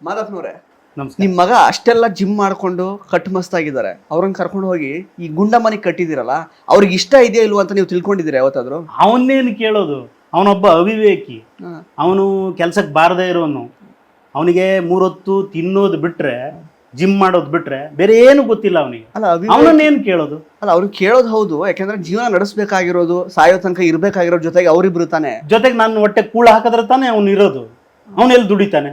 ಮಾದಪ್ಪನವ್ರೆ ನಿಮ್ ಮಗ ಅಷ್ಟೆಲ್ಲ ಜಿಮ್ ಮಾಡ್ಕೊಂಡು ಕಟ್ ಮಸ್ತಾಗಿದ್ದಾರೆ ಅವ್ರನ್ನ ಕರ್ಕೊಂಡು ಹೋಗಿ ಈ ಗುಂಡ ಮನೆ ಕಟ್ಟಿದಿರಲ್ಲ ಅವ್ರಿಗೆ ಇಷ್ಟ ಇದೆಯಾ ಇಲ್ವಾ ಅಂತ ನೀವು ತಿಳ್ಕೊಂಡಿದ್ದೀರಾ ಯಾವತ್ತಾದ್ರು? ಅವನ್ನೇನು ಕೇಳೋದು? ಅವನೊಬ್ಬ ಅವಿವೇಕಿ. ಅವನು ಕೆಲ್ಸಕ್ಕೆ ಬಾರದೇ ಇರೋನು. ಅವನಿಗೆ ಮೂರೊತ್ತು ತಿನ್ನೋದು ಬಿಟ್ರೆ ಜಿಮ್ ಮಾಡೋದು ಬಿಟ್ರೆ ಬೇರೆ ಏನು ಗೊತ್ತಿಲ್ಲ ಅವನಿಗೆ. ಅಲ್ಲ ಅವನನ್ನ ಅವನನ್ನೇನು ಕೇಳೋದು? ಅಲ್ಲ ಅವ್ರಿಗೆ ಕೇಳೋದು ಹೌದು ಯಾಕಂದ್ರೆ ಜೀವನ ನಡೆಸಬೇಕಾಗಿರೋದು ಸಾಯೋ ತನಕ ಇರ್ಬೇಕಾಗಿರೋ ಜೊತೆಗೆ ಅವ್ರಿಬ್ರು ತಾನೆ. ಜೊತೆಗೆ ನಾನು ಹೊಟ್ಟೆ ಕೂಳ ಹಾಕಿದ್ರೆ ತಾನೆ ಅವನು ಇರೋದು. ಅವನು ಎಲ್ಲಿ ದುಡಿತಾನೆ?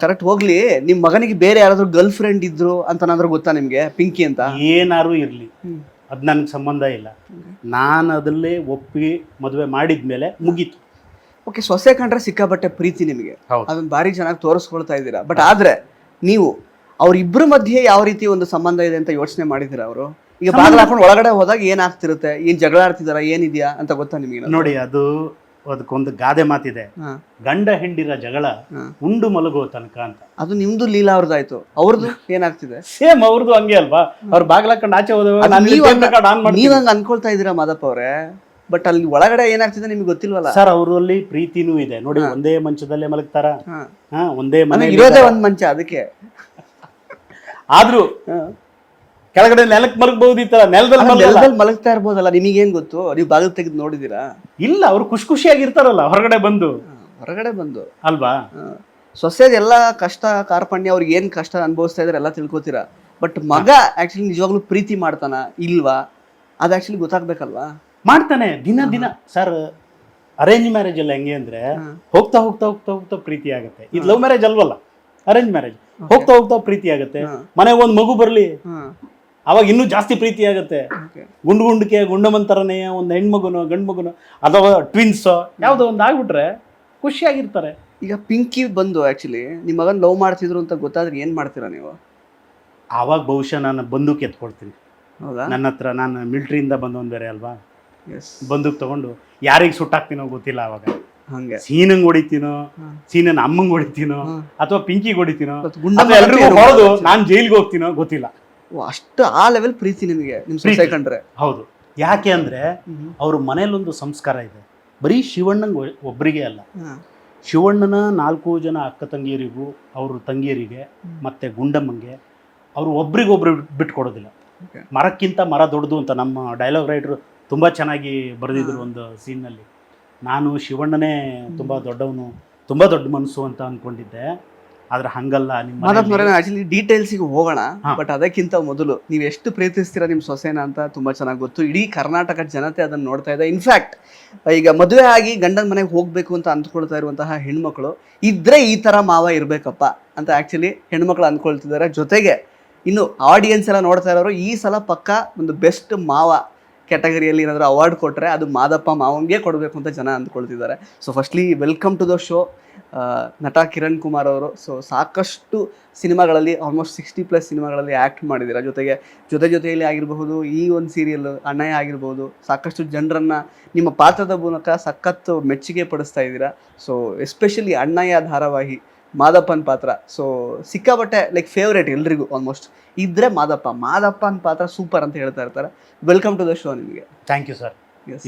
ಕರೆಕ್ಟ್ ಹೋಗ್ಲಿ. ನಿಮ್ ಮಗನಿಗೆ ಬೇರೆ ಯಾರಾದ್ರೂ ಗರ್ಲ್ ಫ್ರೆಂಡ್ ಇದ್ರು ಅಂತನಾದ್ರೂ ಗೊತ್ತಾ ನಿಮ್ಗೆ? ಪಿಂಕಿ ಅಂತ? ಏನಾರು ಇರ್ಲಿ. ಅದು ನನಗೆ ಸಂಬಂಧ ಇಲ್ಲ. ನಾನು ಅದಲ್ಲೇ ಒಪ್ಪಿ ಮದುವೆ ಮಾಡಿದ್ಮೇಲೆ ಮುಗೀತು. ಓಕೆ ಸೊಸೆ ಕಂಡ್ರೆ ಸಿಕ್ಕಾಪಟ್ಟೆ ಪ್ರೀತಿ ನಿಮಗೆ. ಹೌದು. ಅದನ್ನ ಭಾರಿ ಚೆನ್ನಾಗಿ ತೋರಿಸ್ಕೊಳ್ತಾ ಇದ್ದೀರಾ. ಬಟ್ ಆದ್ರೆ ನೀವು ಅವ್ರಿಬ್ರ ಮಧ್ಯೆ ಯಾವ ರೀತಿ ಒಂದು ಸಂಬಂಧ ಇದೆ ಅಂತ ಯೋಚನೆ ಮಾಡಿದ್ದೀರಾ ಅವರು? ಈಗ ಬಾಗಿಲು ಹಾಕೊಂಡು ಒಳಗಡೆ ಹೋದಾಗ ಏನಾಗ್ತಿರುತ್ತೆ? ಏನ್ ಜಗಳ ಆಡ್ತಿದಾರ? ಏನಿದ್ಯಾ ಅಂತ ಗೊತ್ತಾ ನಿಮಗೆ? ನೋಡಿ ಅದು ಅದಕ್ಕೊಂದು ಗಾದೆ ಮಾತಿದೆ. ಗಂಡ ಹೆಂಡಿರ ಜಗಳ ಉಂಡು ಮಲಗೋ ತನಕ ಅಂತ. ಅದು ನಿಮ್ದು ಲೀಲಾ ಅವ್ರದ್ದಾಯ್ತು. ಅವ್ರದ್ದು ಏನಾಗ್ತಿದೆ? ಸೇಮ್ ಅವ್ರದ್ದು ಹಂಗೆ ಅಲ್ವಾ? ಅವ್ರು ಬಾಗ್ಲಾಕೊಂಡು ಆಚೆ ಹೋದವ ನೀವ್ ಹಂಗ- ಅನ್ಕೊಳ್ತಾ ಇದ್ದೀರಾ ಮಾದಪ್ಪ ಅವ್ರೆ? ಬಟ್ ಅಲ್ಲಿ ಒಳಗಡೆ ಏನಾಗ್ತಿದೆ ನಿಮ್ಗೆ ಗೊತ್ತಿಲ್ವಲ್ಲ? ಸರ್ ಅವರಲ್ಲಿ ಪ್ರೀತಿನೂ ಇದೆ. ನೋಡಿ ಒಂದೇ ಮಂಚದಲ್ಲೇ ಮಲಗ್ತಾರ? ಒಂದೇ ಮನೆ ಇರೋದೇ ಒಂದ್ ಮಂಚ ಅದಕ್ಕೆ. ಆದ್ರೂ ಕೆಳಗಡೆ ನೆಲಕ್ಕೆ ಮಲಗಬಹುದು ಈ ತರ. ನೆಲದಲ್ಲಿ ಮಲಗಲ್ಲ ನೆಲದಲ್ಲಿ ಮಲಗ್ತಾ ಇರ್ಬೋದಲ್ಲ ನಿಮಗೇನ್ ಗೊತ್ತು? ನೀವು ಬಾಗಿಲು ತೆಗೆದು ನೋಡಿದೀರಾ ಇಲ್ಲ ಅವ್ರು ಖುಷಿ ಖುಷಿಯಾಗಿರ್ತಾರಲ್ಲ ಹೊರಗಡೆ ಬಂದು. ಹೊರಗಡೆ ಬಂದು. ಅಲ್ವಾ? ಸೊಸೆದ ಎಲ್ಲ ಕಷ್ಟ ಕಾರ್ಪಣ್ಯ ಅವ್ರಿಗೆ ಏನ್ ಕಷ್ಟ ಅನುಭವಿಸ್ತಾ ಇದ್ದಾರೆ ಎಲ್ಲ ತಿಳ್ಕೊತೀರಾ? ಬಟ್ ಮಗ ಆಕ್ಚುಲಿ ನಿಜವಾಗ್ಲೂ ಪ್ರೀತಿ ಮಾಡ್ತಾನ ಇಲ್ವಾ? ಅದು ಆಕ್ಚುಲಿ ಗೊತ್ತಾಗ್ಬೇಕಲ್ವಾ? ಮಾಡ್ತಾನೆ ದಿನ ದಿನ. ಸರ್ ಅರೇಂಜ್ ಮ್ಯಾರೇಜ್ ಎಲ್ಲ ಹೆಂಗೆ ಅಂದ್ರೆ ಹೋಗ್ತಾ ಹೋಗ್ತಾ ಹೋಗ್ತಾ ಹೋಗ್ತಾ ಪ್ರೀತಿ ಆಗುತ್ತೆ. ಇದು ಲವ್ ಮ್ಯಾರೇಜ್ ಅಲ್ವಲ್ಲ? ಅರೇಂಜ್ ಮ್ಯಾರೇಜ್ ಹೋಗ್ತಾ ಹೋಗ್ತಾ ಪ್ರೀತಿ ಆಗುತ್ತೆ. ಮನೆಗೆ ಒಂದು ಮಗು ಬರ್ಲಿ. ಅವಾಗ ಇನ್ನೂ ಜಾಸ್ತಿ ಪ್ರೀತಿ ಆಗುತ್ತೆ. ಗುಂಡು ಗುಂಡಕ್ಕೆ ಗುಂಡಮಂತರನೇ ಒಂದು ಹೆಣ್ಮಗುನೋ ಗಂಡು ಮಗುನೋ ಅಥವಾ ಟ್ವಿನ್ಸೋ ಯಾವುದೋ ಒಂದು ಆಗ್ಬಿಟ್ರೆ ಖುಷಿಯಾಗಿರ್ತಾರೆ. ಈಗ ಪಿಂಕಿ ಬಂದು ಆ್ಯಕ್ಚುಲಿ ನಿಮ್ಮ ಮಗನ ಲವ್ ಮಾಡ್ತಿದ್ರು ಅಂತ ಗೊತ್ತಾದ್ರೆ ಏನು ಮಾಡ್ತೀರಾ ನೀವು? ಆವಾಗ ಬಹುಶಃ ನಾನು ಬಂದೂಕ್ ಎತ್ಕೊಳ್ತೀನಿ. ಹೌದಾ? ನನ್ನ ಹತ್ರ ನಾನು ಮಿಲ್ಟ್ರಿಯಿಂದ ಬಂದವನ್ ಬೇರೆ ಅಲ್ವಾ? ಎಸ್ ಬಂದೂಕ್ ತಗೊಂಡು ಯಾರಿಗೆ ಸುಟ್ಟಾಕ್ತೀನೋ ಗೊತ್ತಿಲ್ಲ ಅವಾಗ. ಹಂಗೆ. ಸೀನಂಗ್ ಹೊಡಿತೀನೋ. ಸೀನನ್ ಅಮ್ಮಂಗ್ ಹೊಡಿತೀನೋ. ಅಥವಾ ಪಿಂಕಿಗೆ ಹೊಡಿತೀನೋ ಎಲ್ಲರಿಗೂ ಗುಂಡ ಎಲ್ರಿಗೂ ಹೊಡೆದು ನಾನು ಜೈಲಿಗೆ ಹೋಗ್ತೀನೋ ಗೊತ್ತಿಲ್ಲ. ಅಷ್ಟು ಆ ಲೆವೆಲ್ ಪ್ರೀತಿ ನಿಮಗೆ ನಿಮ್ಮ ಸೊಸೆ ಕಂಡ್ರೆ. ಹೌದು. ಯಾಕೆ ಅಂದ್ರೆ ಅವ್ರ ಮನೇಲೊಂದು ಸಂಸ್ಕಾರ ಇದೆ. ಬರೀ ಶಿವಣ್ಣಂಗೆ ಒಬ್ಬರಿಗೆ ಒಬ್ರಿಗೆ ಅಲ್ಲ. ಶಿವಣ್ಣನ ನಾಲ್ಕು ಜನ ಅಕ್ಕ ತಂಗಿಯರಿಗೂ ಅವ್ರ ತಂಗಿಯರಿಗೆ ಮತ್ತೆ ಗುಂಡಮ್ಮಂಗೆ ಅವರು ಒಬ್ರಿಗೊಬ್ರು ಬಿಟ್ಕೊಡೋದಿಲ್ಲ. ಮರಕ್ಕಿಂತ ಮರ ದೊಡ್ಡದು ಅಂತ ನಮ್ಮ ಡೈಲಾಗ್ ರೈಟರ್ ತುಂಬಾ ಚೆನ್ನಾಗಿ ಬರೆದಿದ್ರು ಒಂದು ಸೀನ್ನಲ್ಲಿ ನಾನು ಶಿವಣ್ಣನೇ ತುಂಬಾ ದೊಡ್ಡವನು ತುಂಬಾ ದೊಡ್ಡ ಮನಸ್ಸು ಅಂತ ಅನ್ಕೊಂಡಿದ್ದೆ. ಆದ್ರೆ ಹಂಗಲ್ಲ ನಿಮ್ಮ ಆಕ್ಚುಲಿ ಡೀಟೇಲ್ಸಿಗೆ ಹೋಗೋಣ ಬಟ್ ಅದಕ್ಕಿಂತ ಮೊದಲು ನೀವು ಎಷ್ಟು ಪ್ರೀತಿಸ್ತೀರಾ ನಿಮ್ಮ ಸೊಸೆನ ಅಂತ ತುಂಬಾ ಚೆನ್ನಾಗಿ ಗೊತ್ತು. ಇಡೀ ಕರ್ನಾಟಕ ಜನತೆ ಅದನ್ನ ನೋಡ್ತಾ ಇದೆ. ಇನ್ಫ್ಯಾಕ್ಟ್ ಈಗ ಮದುವೆ ಆಗಿ ಗಂಡನ ಮನೆಗೆ ಹೋಗ್ಬೇಕು ಅಂತ ಅಂದ್ಕೊಳ್ತಾ ಇರುವಂತಹ ಹೆಣ್ಮಕ್ಳು ಇದ್ರೆ ಈ ತರ ಮಾವ ಇರ್ಬೇಕಪ್ಪ ಅಂತ ಆಕ್ಚುಲಿ ಹೆಣ್ಮಕ್ಳು ಅಂದ್ಕೊಳ್ತಿದ್ದಾರೆ. ಜೊತೆಗೆ ಇನ್ನು ಆಡಿಯನ್ಸ್ ಎಲ್ಲ ನೋಡ್ತಾ ಇರೋರು ಈ ಸಲ ಪಕ್ಕ ಒಂದು ಬೆಸ್ಟ್ ಮಾವ ಕ್ಯಾಟಗರಿಯಲ್ಲಿ ಏನಾದರೂ ಅವಾರ್ಡ್ ಕೊಟ್ಟರೆ ಅದು ಮಾದಪ್ಪ ಮಾವಂಗೆ ಕೊಡಬೇಕು ಅಂತ ಜನ ಅಂದ್ಕೊಳ್ತಿದ್ದಾರೆ. So firstly welcome to the show ನಟ ಕಿರಣ್ ಕುಮಾರ್ ಅವರು. ಸೊ ಸಾಕಷ್ಟು ಸಿನಿಮಾಗಳಲ್ಲಿ ಆಲ್ಮೋಸ್ಟ್ ಸಿಕ್ಸ್ಟಿ ಪ್ಲಸ್ ಸಿನಿಮಾಗಳಲ್ಲಿ ಆ್ಯಕ್ಟ್ ಮಾಡಿದ್ದೀರ? ಜೊತೆಗೆ, ಜೊತೆ ಜೊತೆಯಲ್ಲಿ ಆಗಿರಬಹುದು, ಈ ಒಂದು ಸೀರಿಯಲ್ ಅಣ್ಣಯ್ಯ ಆಗಿರ್ಬೋದು ಸಾಕಷ್ಟು ಜನರನ್ನು ನಿಮ್ಮ ಪಾತ್ರದ ಮೂಲಕ ಸಖತ್ತು ಮೆಚ್ಚುಗೆ ಪಡಿಸ್ತಾ ಇದ್ದೀರಾ? ಸೊ ಎಸ್ಪೆಷಲಿ ಅಣ್ಣಯ್ಯ ಧಾರಾವಾಹಿ. ಮಾದಪ್ಪನ ಪಾತ್ರ. ಸೊ ಸಿಕ್ಕಾಪಟ್ಟೆ ಲೈಕ್ ಫೇವ್ರೇಟ್ ಎಲ್ರಿಗೂ ಆಲ್ಮೋಸ್ಟ್ ಇದ್ರೆ ಮಾದಪ್ಪ. ಮಾದಪ್ಪನ ಪಾತ್ರ ಸೂಪರ್ ಅಂತ ಹೇಳ್ತಾ ಇರ್ತಾರೆ. ವೆಲ್ಕಮ್ ಟು ದ ಶೋ ನಿಮಗೆ. ಥ್ಯಾಂಕ್ ಯು ಸರ್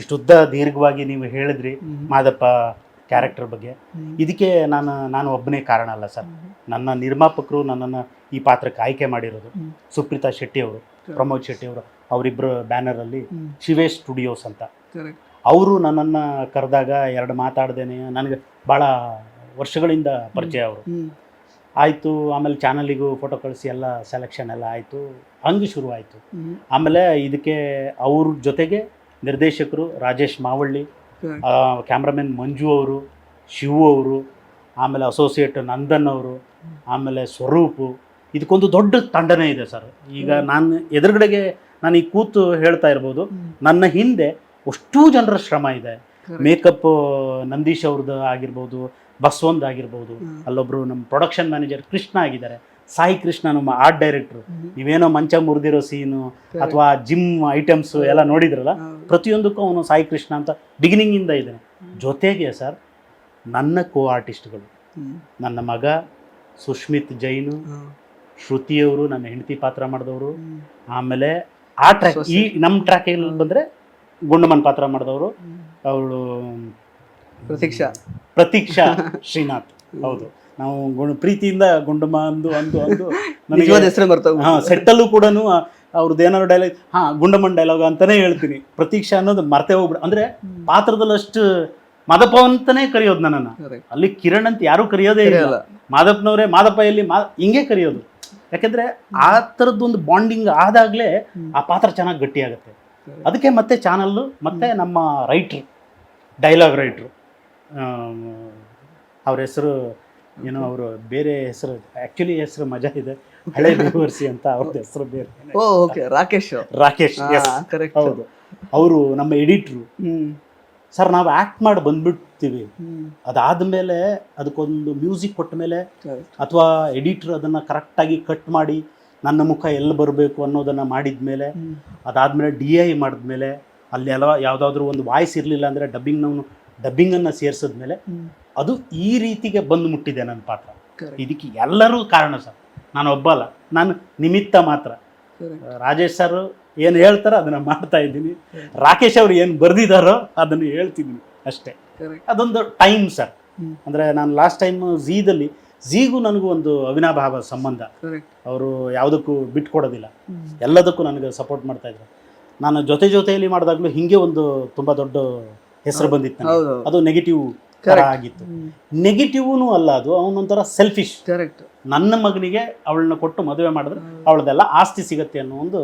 ಇಷ್ಟುದ್ದ ದೀರ್ಘವಾಗಿ ನೀವು ಹೇಳಿದ್ರಿ ಮಾದಪ್ಪ ಕ್ಯಾರೆಕ್ಟರ್ ಬಗ್ಗೆ. ಇದಕ್ಕೆ ನಾನು ನಾನು ಒಬ್ಬನೇ ಕಾರಣ ಅಲ್ಲ ಸರ್ ನನ್ನ ನಿರ್ಮಾಪಕರು ನನ್ನನ್ನು ಈ ಪಾತ್ರಕ್ಕೆ ಆಯ್ಕೆ ಮಾಡಿರೋದು. ಸುಪ್ರೀತಾ ಶೆಟ್ಟಿ ಅವರು ಪ್ರಮೋದ್ ಶೆಟ್ಟಿ ಅವರು. ಅವರಿಬ್ಬರು ಬ್ಯಾನರಲ್ಲಿ ಶಿವೇಶ್ ಸ್ಟುಡಿಯೋಸ್ ಅಂತ. ಅವರು ನನ್ನನ್ನು ಕರೆದಾಗ ಎರಡು ಮಾತಾಡ್ದೇನೆ. ನನಗೆ ಭಾಳ ವರ್ಷಗಳಿಂದ ಪರಿಚಯ ಅವರು. ಆಯಿತು ಆಮೇಲೆ ಚಾನಲಿಗೂ ಫೋಟೋ ಕಳಿಸಿ ಎಲ್ಲ ಸೆಲೆಕ್ಷನ್ ಎಲ್ಲ ಆಯಿತು ಹಂಗೆ ಶುರು ಆಯಿತು. ಆಮೇಲೆ ಇದಕ್ಕೆ ಅವ್ರ ಜೊತೆಗೆ ನಿರ್ದೇಶಕರು ರಾಜೇಶ್ ಮಾವಳ್ಳಿ ಕ್ಯಾಮ್ರಾಮನ್ ಮಂಜು ಅವರು ಶಿವು ಅವರು ಆಮೇಲೆ ಅಸೋಸಿಯೇಟ್ ನಂದನ್ ಅವರು ಆಮೇಲೆ ಸ್ವರೂಪು. ಇದಕ್ಕೊಂದು ದೊಡ್ಡ ತಂಡನೇ ಇದೆ ಸರ್. ಈಗ ನಾನು ಎದುರುಗಡೆಗೆ ನಾನು ಈ ಕೂತು ಹೇಳ್ತಾ ಇರ್ಬೋದು ನನ್ನ ಹಿಂದೆ ಅಷ್ಟೂ ಜನರ ಶ್ರಮ ಇದೆ. ಮೇಕಪ್ ನಂದೀಶ್ ಅವ್ರದ್ದು ಆಗಿರ್ಬೋದು ಬಸವಂದ್ ಆಗಿರ್ಬೋದು ಅಲ್ಲೊಬ್ರು ನಮ್ಮ ಪ್ರೊಡಕ್ಷನ್ ಮ್ಯಾನೇಜರ್ ಕೃಷ್ಣ ಆಗಿದ್ದಾರೆ. ಸಾಯಿ ಕೃಷ್ಣ ನಮ್ಮ ಆರ್ಟ್ ಡೈರೆಕ್ಟ್ರು ನೀವೇನೋ ಮಂಚ ಮುರಿದಿರೋ ಸೀನು ಅಥವಾ ಜಿಮ್ ಐಟಮ್ಸ್ ಎಲ್ಲ ನೋಡಿದ್ರಲ್ಲ ಪ್ರತಿಯೊಂದಕ್ಕೂ ಅವನು ಸಾಯಿ ಕೃಷ್ಣ ಅಂತ ಬಿಗಿನಿಂಗಿಂದ ಇದ್ದಾನೆ. ಜೊತೆಗೆ ಸರ್ ನನ್ನ ಕೋ ಆರ್ಟಿಸ್ಟ್ಗಳು ನನ್ನ ಮಗ ಸುಶ್ಮಿತ್ ಜೈನು ಶ್ರುತಿಯವರು ನನ್ನ ಹೆಂಡತಿ ಪಾತ್ರ ಮಾಡಿದವರು. ಆಮೇಲೆ ಆ ಟ್ರ್ಯಾಕ್ ಈ ನಮ್ಮ ಟ್ರ್ಯಾಕ್ ಬಂದರೆ ಗುಂಡಮನ್ ಪಾತ್ರ ಮಾಡಿದವರು. ಅವಳು ಪ್ರತೀಕ್ಷಾ. ಪ್ರತೀಕ್ಷಾ ಶ್ರೀನಾಥ್. ಹೌದು. ನಾವು ಗುಣ- ಪ್ರೀತಿಯಿಂದ ಗುಂಡಮ್ಮ ಅಂದು ಅಂದು ಅಂದು ನಿಜವಾದ ಬರ್ತವೆ ಹಾಂ ಹಾ ಸೆಟ್ಟಲ್ಲೂ ಕೂಡ ಅವ್ರದ್ದು ಏನಾದ್ರು ಡೈಲಾಗ್ ಹಾ ಗುಂಡಮ್ಮನ್ ಡೈಲಾಗ್ ಅಂತಾನೆ ಹೇಳ್ತೀನಿ. ಪ್ರತೀಕ್ಷಾ ಅನ್ನೋದು ಮರ್ತೆ ಹೋಗ್ಬಿಡ ಅಂದ್ರೆ ಪಾತ್ರದಲ್ಲಿ ಅಷ್ಟು ಮಾದಪ್ಪ ಅಂತಾನೆ ಕರೆಯೋದು ನನ್ನನ್ನು. ಅಲ್ಲಿ ಕಿರಣ್ ಅಂತ ಯಾರು ಕರೆಯೋದೇ ಇಲ್ಲ. ಮಾದಪ್ಪನವರೇ ಮಾದಪ್ಪ ಎಲ್ಲಿ ಮಾ ಹಿಂಗೆ ಕರೆಯೋದು. ಯಾಕಂದ್ರೆ ಆ ಥರದ್ದೊಂದು ಬಾಂಡಿಂಗ್ ಆದಾಗಲೇ ಆ ಪಾತ್ರ ಚೆನ್ನಾಗಿ ಗಟ್ಟಿಯಾಗುತ್ತೆ. ಅದಕ್ಕೆ ಮತ್ತೆ ಚಾನಲ್ ಮತ್ತೆ ನಮ್ಮ ರೈಟ್ರು ಡೈಲಾಗ್ ರೈಟ್ರು ಅವ್ರ ಹೆಸರು ಏನೋ ಅವರು ಬೇರೆ ಹೆಸರು ಆ್ಯಕ್ಚುಲಿ ಹೆಸರು ಮಜಾ ಇದೆ. ಹಳೆ ದೇವರ್ಸಿ ಅಂತ ಅವ್ರದ್ದು ಹೆಸರು ಬೇರೆ. Oh okay Rakesh Rakesh. Correct ಹೌದು. ಅವರು ನಮ್ಮ ಎಡಿಟ್ರು ಸರ್ ನಾವು ಆ್ಯಕ್ಟ್ ಮಾಡಿ ಬಂದ್ಬಿಡ್ತೀವಿ. ಅದಾದ ಅದಾದಮೇಲೆ ಅದಕ್ಕೊಂದು ಮ್ಯೂಸಿಕ್ ಕೊಟ್ಟ ಮೇಲೆ. ಅಥವಾ ಎಡಿಟ್ರ್ ಅದನ್ನು ಕರೆಕ್ಟಾಗಿ ಕಟ್ ಮಾಡಿ ನನ್ನ ಮುಖ ಎಲ್ಲಿ ಬರಬೇಕು ಅನ್ನೋದನ್ನು ಮಾಡಿದ್ಮೇಲೆ. ಅದಾದಮೇಲೆ ಡಿ ಐ ಮಾಡಿದ್ಮೇಲೆ ಅಲ್ಲಿ ಎಲ್ಲ ಯಾವುದಾದ್ರೂ ಒಂದು ವಾಯ್ಸ್ ಇರಲಿಲ್ಲ ಅಂದರೆ ಡಬ್ಬಿಂಗ್ ನಾವು ಡಬ್ಬಿಂಗನ್ನು ಸೇರಿಸಿದ್ಮೇಲೆ ಮೇಲೆ ಅದು ಈ ರೀತಿಗೆ ಬಂದು ಮುಟ್ಟಿದೆ ನನ್ನ ಪಾತ್ರ. ಇದಕ್ಕೆ ಎಲ್ಲರೂ ಕಾರಣ ಸರ್. ನಾನು ಒಬ್ಬ ಅಲ್ಲ. ನಾನು ನಿಮಿತ್ತ ಮಾತ್ರ. ರಾಜೇಶ್ ಸರ್ ಏನು ಹೇಳ್ತಾರೋ ಅದನ್ನು ಮಾಡ್ತಾ ಇದ್ದೀನಿ. ರಾಕೇಶ್ ಅವರು ಏನು ಬರೆದಿದ್ದಾರೋ ಅದನ್ನು ಹೇಳ್ತಿದ್ದೀನಿ ಅಷ್ಟೇ. ಅದೊಂದು ಟೈಮ್ ಸರ್. ಅಂದರೆ ನಾನು ಲಾಸ್ಟ್ ಟೈಮ್ ಝೀದಲ್ಲಿ ಝೀಗೂ ನನಗೂ ಒಂದು ಅವಿನಾಭಾವ ಸಂಬಂಧ. ಅವರು ಯಾವುದಕ್ಕೂ ಬಿಟ್ಕೊಡೋದಿಲ್ಲ. ಎಲ್ಲದಕ್ಕೂ ನನಗೆ ಸಪೋರ್ಟ್ ಮಾಡ್ತಾ ಇದ್ರು. ನಾನು ಜೊತೆ ಜೊತೆಯಲ್ಲಿ ಮಾಡಿದಾಗಲೂ ಹೀಗೆ ಒಂದು ತುಂಬ ದೊಡ್ಡ ಹೆಸರು ಬಂದಿತ್ತು. ಅದು ನೆಗೆಟಿವ್. ಆಗಿತ್ತು. ನೆಗೆಟಿವ್ನು ಅಲ್ಲ ಅದು ಅವನೊಂಥರ ಸೆಲ್ಫಿಶ್ ಕರೆಕ್ಟ್ ನನ್ನ ಮಗನಿಗೆ ಅವಳನ್ನ ಕೊಟ್ಟು ಮದುವೆ ಮಾಡಿದ್ರೆ ಅವಳದೆಲ್ಲ ಆಸ್ತಿ ಸಿಗತ್ತೆ ಅನ್ನೋ ಒಂದು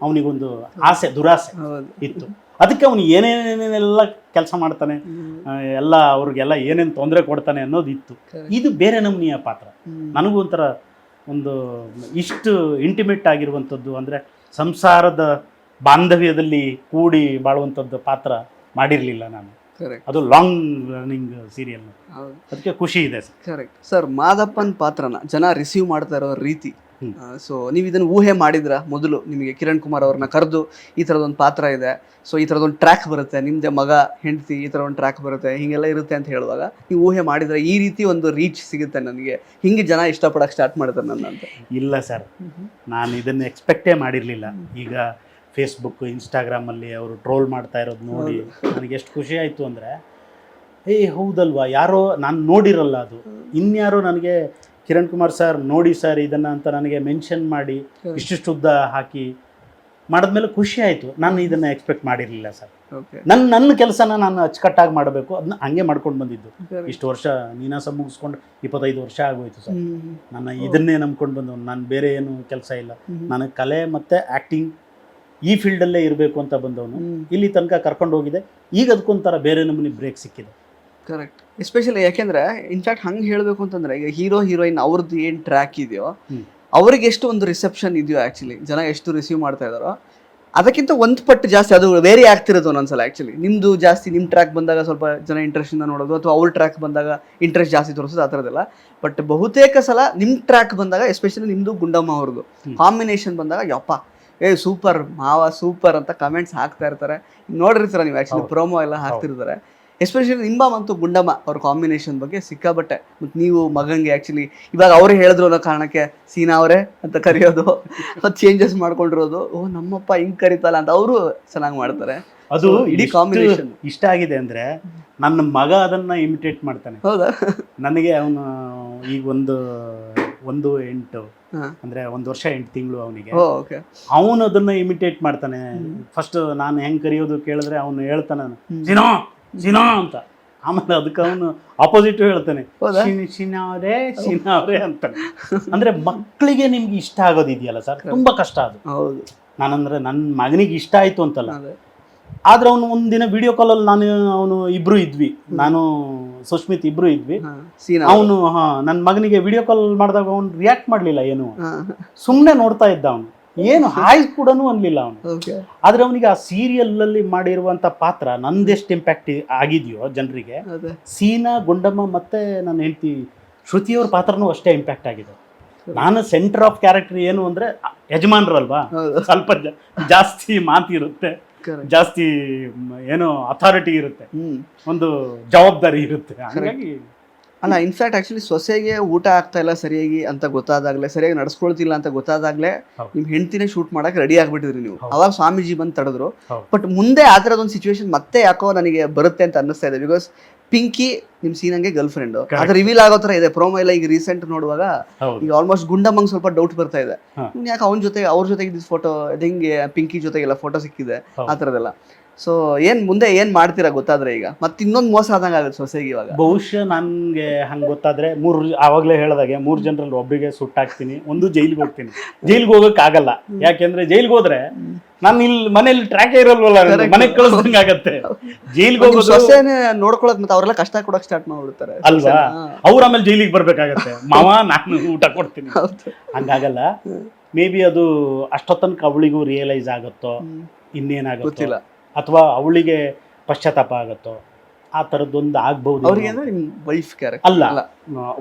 ಅವನಿಗೊಂದು ಆಸೆ ದುರಾಸೆ ಇತ್ತು. ಅದಕ್ಕೆ ಅವನು ಏನೇನೇನೆಲ್ಲ ಕೆಲಸ ಮಾಡ್ತಾನೆ ಎಲ್ಲ ಅವ್ರಿಗೆಲ್ಲ ಏನೇನು ತೊಂದರೆ ಕೊಡ್ತಾನೆ ಅನ್ನೋದು ಇತ್ತು. ಇದು ಬೇರೆ ನಮನಿಯ ಪಾತ್ರ. ನನಗೂ ಒಂಥರ ಒಂದು ಇಷ್ಟು ಇಂಟಿಮೇಟ್ ಆಗಿರುವಂಥದ್ದು ಅಂದರೆ ಸಂಸಾರದ ಬಾಂಧವ್ಯದಲ್ಲಿ ಕೂಡಿ ಬಾಳುವಂಥದ್ದು ಪಾತ್ರ ಮಾಡಿರಲಿಲ್ಲ ನಾನು. ಕರೆಕ್ಟ್ ಅದು ಲಾಂಗ್ ರನ್ನಿಂಗ್ ಸೀರಿಯಲ್ ಹೌದು. ಅದಕ್ಕೆ ಖುಷಿ ಇದೆ ಸರ್. ಕರೆಕ್ಟ್ ಸರ್ ಮಾದಪ್ಪನ್ ಪಾತ್ರನ ಜನ ರಿಸೀವ್ ಮಾಡ್ತಾ ಇರೋ ರೀತಿ. ಸೊ ನೀವು ಇದನ್ನು ಊಹೆ ಮಾಡಿದ್ರ? ಮೊದಲು ನಿಮಗೆ ಕಿರಣ್ ಕುಮಾರ್ ಅವ್ರನ್ನ ಕರೆದು ಈ ಥರದೊಂದು ಪಾತ್ರ ಇದೆ. ಸೊ ಈ ಥರದೊಂದು ಟ್ರ್ಯಾಕ್ ಬರುತ್ತೆ. ನಿಮ್ಮದೇ ಮಗ ಹೆಂಡತಿ ಈ ಥರ ಒಂದು ಟ್ರ್ಯಾಕ್ ಬರುತ್ತೆ. ಹಿಂಗೆಲ್ಲ ಇರುತ್ತೆ ಅಂತ ಹೇಳುವಾಗ ನೀವು ಊಹೆ ಮಾಡಿದ್ರೆ ಈ ರೀತಿ ಒಂದು ರೀಚ್ ಸಿಗುತ್ತೆ ನನಗೆ. ಹಿಂಗೆ ಜನ ಇಷ್ಟಪಡೋಕೆ ಸ್ಟಾರ್ಟ್ ಮಾಡ್ತಾರೆ ನನ್ನ ಅಂತ ಇಲ್ಲ ಸರ್. ನಾನು ಇದನ್ನು ಎಕ್ಸ್ಪೆಕ್ಟೇ ಮಾಡಿರಲಿಲ್ಲ. ಈಗ ಫೇಸ್ಬುಕ್ ಇನ್ಸ್ಟಾಗ್ರಾಮಲ್ಲಿ ಅವರು ಟ್ರೋಲ್ ಮಾಡ್ತಾ ಇರೋದು ನೋಡಿ ನನಗೆ ಎಷ್ಟು ಖುಷಿ ಆಯಿತು ಅಂದರೆ ಏಯ್ ಹೌದಲ್ವಾ? ಯಾರೋ ನಾನು ನೋಡಿರಲ್ಲ ಅದು. ಇನ್ಯಾರೋ ನನಗೆ ಕಿರಣ್ ಕುಮಾರ್ ಸರ್ ನೋಡಿ ಸರ್ ಇದನ್ನು ಅಂತ ನನಗೆ ಮೆನ್ಷನ್ ಮಾಡಿ ಇಷ್ಟಿಷ್ಟು ಉದ್ದ ಹಾಕಿ ಮಾಡಿದ್ಮೇಲೆ ಖುಷಿ ಆಯಿತು. ನಾನು ಇದನ್ನು ಎಕ್ಸ್ಪೆಕ್ಟ್ ಮಾಡಿರಲಿಲ್ಲ ಸರ್ ನನ್ನ ನನ್ನ ಕೆಲಸನ ನಾನು ಅಚ್ಚುಕಟ್ಟಾಗಿ ಮಾಡಬೇಕು. ಅದನ್ನ ಹಂಗೆ ಮಾಡ್ಕೊಂಡು ಬಂದಿದ್ದು. ಇಷ್ಟು ವರ್ಷ ನೀನಾಸ ಮುಗಿಸ್ಕೊಂಡು ಇಪ್ಪತ್ತೈದು ವರ್ಷ ಆಗೋಯ್ತು ಸರ್ ನಾನು ಇದನ್ನೇ ನಂಬ್ಕೊಂಡು ಬಂದು ನಾನು ಬೇರೆ ಏನು ಕೆಲಸ ಇಲ್ಲ. ನನಗೆ ಕಲೆ ಮತ್ತು ಆ್ಯಕ್ಟಿಂಗ್ ಈ ಫೀಲ್ಡಲ್ಲೇ ಇರಬೇಕು ಅಂತ ಬಂದವನು ಇಲ್ಲಿ ತನಕ ಕರ್ಕೊಂಡು ಹೋಗಿದೆ. ಈಗ ಅದಕ್ಕೊಂಥರ ಬೇರೆ ನಮೂನಿ ಬ್ರೇಕ್ ಸಿಕ್ಕಿದೆ. ಕರೆಕ್ಟ್ ಎಸ್ಪೆಷಲಿ ಯಾಕೆಂದ್ರೆ ಇನ್ಫ್ಯಾಕ್ಟ್ ಹಂಗೆ ಹೇಳಬೇಕು ಅಂತಂದ್ರೆ ಈಗ ಹೀರೋ ಹೀರೋಯಿನ್ ಅವ್ರದ್ದು ಏನು ಟ್ರ್ಯಾಕ್ ಇದೆಯೋ. ಅವ್ರಿಗೆ ಎಷ್ಟು ಒಂದು ರಿಸೆಪ್ಷನ್ ಇದೆಯೋ ಆ್ಯಕ್ಚುಲಿ ಜನ ಎಷ್ಟು ರಿಸೀವ್ ಮಾಡ್ತಾ ಇದ್ದಾರೋ ಅದಕ್ಕಿಂತ ಒಂದು ಪಟ್ಟು ಜಾಸ್ತಿ ಅದು ವೇರಿ ಆಗ್ತಿರೋದು ಒಂದೊಂದ್ಸಲ ಆ್ಯಕ್ಚುಲಿ ನಿಮ್ಮದು ಜಾಸ್ತಿ ನಿಮ್ಮ ಟ್ರ್ಯಾಕ್ ಬಂದಾಗ ಸ್ವಲ್ಪ ಜನ ಇಂಟ್ರೆಸ್ಟಿಂದ ನೋಡೋದು ಅಥವಾ ಅವ್ರ ಟ್ರ್ಯಾಕ್ ಬಂದಾಗ ಇಂಟ್ರೆಸ್ಟ್ ಜಾಸ್ತಿ ತೋರಿಸೋದು ಆ ಥರದ್ದೆಲ್ಲ. ಬಟ್ ಬಹುತೇಕ ಸಲ ನಿಮ್ಮ ಟ್ರ್ಯಾಕ್ ಬಂದಾಗ ಎಸ್ಪೆಷಲಿ ನಿಮ್ಮದು ಗುಂಡಮ್ಮ ಅವ್ರದ್ದು. ಕಾಂಬಿನೇಷನ್ ಬಂದಾಗ ಯಪ್ಪ ಏ ಸೂಪರ್ ಮಾವ ಸೂಪರ್ ಅಂತ ಕಮೆಂಟ್ಸ್ ಹಾಕ್ತಾ ಇರ್ತಾರೆ. ನೋಡಿರ್ತೀರ ನೀವು ಆ್ಯಕ್ಚುಲಿ. ಪ್ರೋಮೋ ಎಲ್ಲ ಹಾಕ್ತಿರ್ತಾರೆ. ಎಸ್ಪೆಷಲಿ ನಿಂಬಾ ಮತ್ತು ಗುಂಡಮ್ಮ ಅವ್ರ ಕಾಂಬಿನೇಷನ್ ಬಗ್ಗೆ ಸಿಕ್ಕಾಬಟ್ಟೆ ಮತ್ತು ನೀವು ಮಗಂಗೆ ಆ್ಯಕ್ಚುಲಿ ಇವಾಗ ಅವರೇ ಹೇಳಿದ್ರು ಅನ್ನೋ ಕಾರಣಕ್ಕೆ ಸೀನಾ ಅವರೇ ಅಂತ ಕರೆಯೋದು ಮತ್ತು ಚೇಂಜಸ್ ಮಾಡ್ಕೊಂಡಿರೋದು. ಓ ನಮ್ಮಪ್ಪ ಹಿಂಗೆ ಕರೀತಲ್ಲ ಅಂತ ಅವರು ಚೆನ್ನಾಗಿ ಮಾಡ್ತಾರೆ. ಅದು ಇಡೀ ಕಾಂಬಿನೇಷನ್ ಇಷ್ಟ ಆಗಿದೆ ಅಂದರೆ ನನ್ನ ಮಗ ಅದನ್ನು ಇಮಿಟೇಟ್ ಮಾಡ್ತಾನೆ. ಹೌದಾ? ನನಗೆ ಅವನು ಈಗ ಒಂದು ಒಂದು ಎಂಟು ಅಂದ್ರೆ ಒಂದ್ ವರ್ಷ ಎಂಟು ತಿಂಗಳು ಅವನಿಗೆ. ಅವನು ಅದನ್ನ ಇಮಿಟೇಟ್ ಮಾಡ್ತಾನೆ. ಫಸ್ಟ್ ನಾನು ಹೆಂಗ್ ಕರೆಯೋದು ಕೇಳಿದ್ರೆ ಅವನು ಹೇಳ್ತಾನೆ ಜಿನೋ ಜಿನೋ ಅಂತ. ಆಮೇಲೆ ಅದಕ್ಕೆ ಅವನು ಆಪೋಸಿಟ್ ಹೇಳ್ತಾನೆ ಅಂತ ಅಂತಾನೆ. ಅಂದ್ರೆ ಮಕ್ಕಳಿಗೆ ನಿಮ್ಗೆ ಇಷ್ಟ ಆಗೋದಿದೆಯಲ್ಲ ಸರ್? ತುಂಬಾ ಕಷ್ಟ ಅದು. ಹೌದು. ನಾನಂದ್ರೆ ನನ್ನ ಮಗನಿಗೆ ಇಷ್ಟ ಆಯ್ತು ಅಂತಲ್ಲ. ಆದ್ರೆ ಅವನು ಒಂದಿನ ವಿಡಿಯೋ ಕಾಲಲ್ಲಿ ನಾನು ಅವನು ಇಬ್ರು ಇದ್ವಿ. ನಾನು ಸುಸ್ಮಿತ್ ಇಬ್ರು ಇದ್ವಿ. ಅವನು ಹಾ ನನ್ನ ಮಗನಿಗೆ ವಿಡಿಯೋ ಕಾಲ್ ಮಾಡಿದಾಗ ಅವನು ರಿಯಾಕ್ಟ್ ಮಾಡಲಿಲ್ಲ ಏನು. ಸುಮ್ಮನೆ ನೋಡ್ತಾ ಇದ್ದ ಅವನು. ಏನು ಹಾಯ್ ಕೂಡ ಅನ್ಲಿಲ್ಲ ಅವನು. ಆದ್ರೆ ಅವನಿಗೆ ಆ ಸೀರಿಯಲ್ ಅಲ್ಲಿ ಮಾಡಿರುವಂತ ಪಾತ್ರ ನಂದೆಷ್ಟು ಇಂಪ್ಯಾಕ್ಟ್ ಆಗಿದೆಯೋ ಜನರಿಗೆ ಸೀನಾ ಗುಂಡಮ್ಮ ಮತ್ತೆ ನನ್ನ ಹೆಂಡತಿ ಶ್ರುತಿಯವ್ರ ಪಾತ್ರನೂ ಅಷ್ಟೇ ಇಂಪ್ಯಾಕ್ಟ್ ಆಗಿದೆ. ನಾನು ಸೆಂಟರ್ ಆಫ್ ಕ್ಯಾರೆಕ್ಟರ್ ಏನು ಅಂದ್ರೆ ಯಜಮಾನ್ರಲ್ವಾ? ಸ್ವಲ್ಪ ಜಾಸ್ತಿ ಮಾತಿರುತ್ತೆ. ಜಾಸ್ತಿ ಏನು ಅಥಾರಿಟಿ ಇರುತ್ತೆ. ಒಂದು ಜವಾಬ್ದಾರಿ ಇರುತ್ತೆ. ಹಾಗಾಗಿ ಅಲ್ಲ ಇನ್ಫ್ಯಾಕ್ಟ್ ಆಕ್ಚುಲಿ ಸೊಸೆಗೆ ಊಟ ಆಗ್ತಾ ಇಲ್ಲ ಸರಿಯಾಗಿ ಅಂತ ಗೊತ್ತಾದಾಗ್ಲೇ ಸರಿಯಾಗಿ ನಡ್ಸ್ಕೊಳ್ತಿಲ್ಲ ಅಂತ ಗೊತ್ತಾದಾಗ್ಲೇ ನಿಮ್ಮ ನಿಮ್ ಹೆಂಡತಿನೇ ಶೂಟ್ ಮಾಡಕ್ ರೆಡಿ ಆಗ್ಬಿಟ್ಟಿದ್ರಿ ನೀವು. ಅವಾಗ ಸ್ವಾಮೀಜಿ ಬಂದು ತಡೆದ್ರು. ಬಟ್ ಮುಂದೆ ಆ ಥರದೊಂದು ಸಿಚುವೇಶನ್ ಮತ್ತೆ ಯಾಕೋ ನನಗೆ ಬರುತ್ತೆ ಅಂತ ಅನ್ನಿಸ್ತಾ ಇದೆ. ಬಿಕಾಸ್ ಪಿಂಕಿ ನಿಮ್ ಸೀನಂಗೆ ಗರ್ಲ್ ಫ್ರೆಂಡ್. ಅದು ರಿವೀಲ್ ಆಗೋ ತರ ಇದೆ ಪ್ರೋಮೋ ಎಲ್ಲ ಈಗ ರೀಸೆಂಟ್ ನೋಡುವಾಗ ಈಗ ಆಲ್ಮೋಸ್ಟ್ ಗುಂಡಮ್ಮಂಗ್ ಸ್ವಲ್ಪ ಡೌಟ್ ಬರ್ತಾ ಇದೆ. ಯಾಕೆ ಅವನ ಜೊತೆ ಅವ್ರ ಜೊತೆಗೆ ಫೋಟೋ ಹಿಂಗೆ ಪಿಂಕಿ ಜೊತೆಗೆಲ್ಲ ಫೋಟೋ ಸಿಕ್ಕಿದೆ. ಆ ಥರದ್ದೆಲ್ಲ ಸೊ ಏನ್ ಮುಂದೆ ಏನ್ ಮಾಡ್ತೀರಾ ಗೊತ್ತಾದ್ರೆ ಈಗ? ಮತ್ತೆ ಇನ್ನೊಂದು ಮೋಸ ಆದಂಗೆ ಆಗುತ್ತೆ ಸೊಸೆಗೆ ಇವಾಗ. ಬಹುಶಃ ನನ್ಗೆ ಹಂಗ ಗೊತ್ತಾದ್ರೆ ಮೂರು ಆವಾಗಲೇ ಹೇಳಿದಾಗೆ ಮೂರು ಜನರಲ್ಲಿ ಒಬ್ಬರಿಗೆ ಸುಟ್ಟಾಕ್ತೀನಿ ಒಂದು ಜೈಲಿಗೆ ಹೋಗ್ತೀನಿ. ಜೈಲಿಗೆ ಹೋಗಕ್ ಆಗಲ್ಲ. ಯಾಕೆಂದ್ರೆ ಜೈಲಿಗೆ ಹೋದ್ರೆ ನಾನು ಇಲ್ಲಿ ಮನೇಲಿ ಟ್ರ್ಯಾಕ್ ಇರಲ್ವಲ್ಲ ಮನೆ ಮನೆಗೆ ಕಳಿಸ್ದಂಗೆ ಆಗತ್ತೆ. ಜೈಲಿಗೆ ಹೋಗೋ ಸೊಸೆನೆ ನೋಡ್ಕೊಳಕ್ ಮತ್ತೆ ಅವರೆಲ್ಲ ಕಷ್ಟ ಕೊಡಕ್ ಸ್ಟಾರ್ಟ್ ಮಾಡ್ಬಿಡ್ತಾರೆ. ಅಲ್ವಾ. ಅವ್ರ ಆಮೇಲೆ ಜೈಲಿಗೆ ಬರ್ಬೇಕಾಗತ್ತೆ. ಮಾವ ನಾನು ಊಟ ಕೊಡ್ತೀನಿ. ಹಂಗಾಗಲ್ಲ. ಮೇ ಬಿ ಅದು ಅಷ್ಟೊತ್ತನಕ ಅವಳಿಗೂ ರಿಯಲೈಸ್ ಆಗುತ್ತೋ? ಹ್ಮ್. ಅಥವಾ ಅವಳಿಗೆ ಪಶ್ಚಾತ್ತಾಪ ಆಗುತ್ತೋ ಆ ಥರದ್ದೊಂದು ಆಗ್ಬೋದು ಅವ್ರಿಗೆ ಅಂದ್ರೆ ನಿಮ್ ವೈಫ್ ಕ್ಯಾರೆಕ್ಟರ್ ಅಲ್ಲ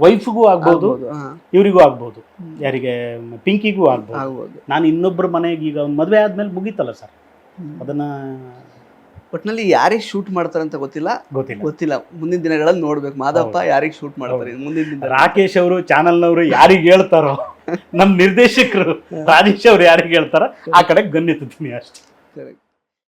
ವೈಫ್ಗೂ ಆಗ್ಬೋದು ಇವರಿಗೂ ಆಗ್ಬೋದು ಯಾರಿಗೆ ಪಿಂಕಿಗೂ ಆಗ್ಬೋದು. ಆಗ್ಬೋದು. ನಾನು ಇನ್ನೊಬ್ಬರ ಮನೆಗೆ ಈಗ ಮದುವೆ ಆದ್ಮೇಲೆ ಮುಗೀತಲ್ಲ ಸರ್. ಅದನ್ನ ಒಟ್ನಲ್ಲಿ ಯಾರಿಗೆ ಶೂಟ್ ಮಾಡ್ತಾರೆ ಅಂತ ಗೊತ್ತಿಲ್ಲ. ಗೊತ್ತಿಲ್ಲ. ಗೊತ್ತಿಲ್ಲ. ಮುಂದಿನ ದಿನಗಳಲ್ಲಿ ನೋಡ್ಬೇಕು. ಮಾದಪ್ಪ ಯಾರಿಗೆ ಶೂಟ್ ಮಾಡ್ತಾರೆ? ಮುಂದಿನ ದಿನ ರಾಕೇಶ್ ಅವರು ಚಾನಲ್ನವರು ಯಾರಿಗೆ ಹೇಳ್ತಾರೋ ನಮ್ಮ ನಿರ್ದೇಶಕರು ರಾಜೇಶ್ ಅವ್ರು ಯಾರಿಗೆ ಹೇಳ್ತಾರೋ ಆ ಕಡೆ ಗನ್ ಎತ್ತುತ್ತೀನಿ ಅಷ್ಟೇ. Correct.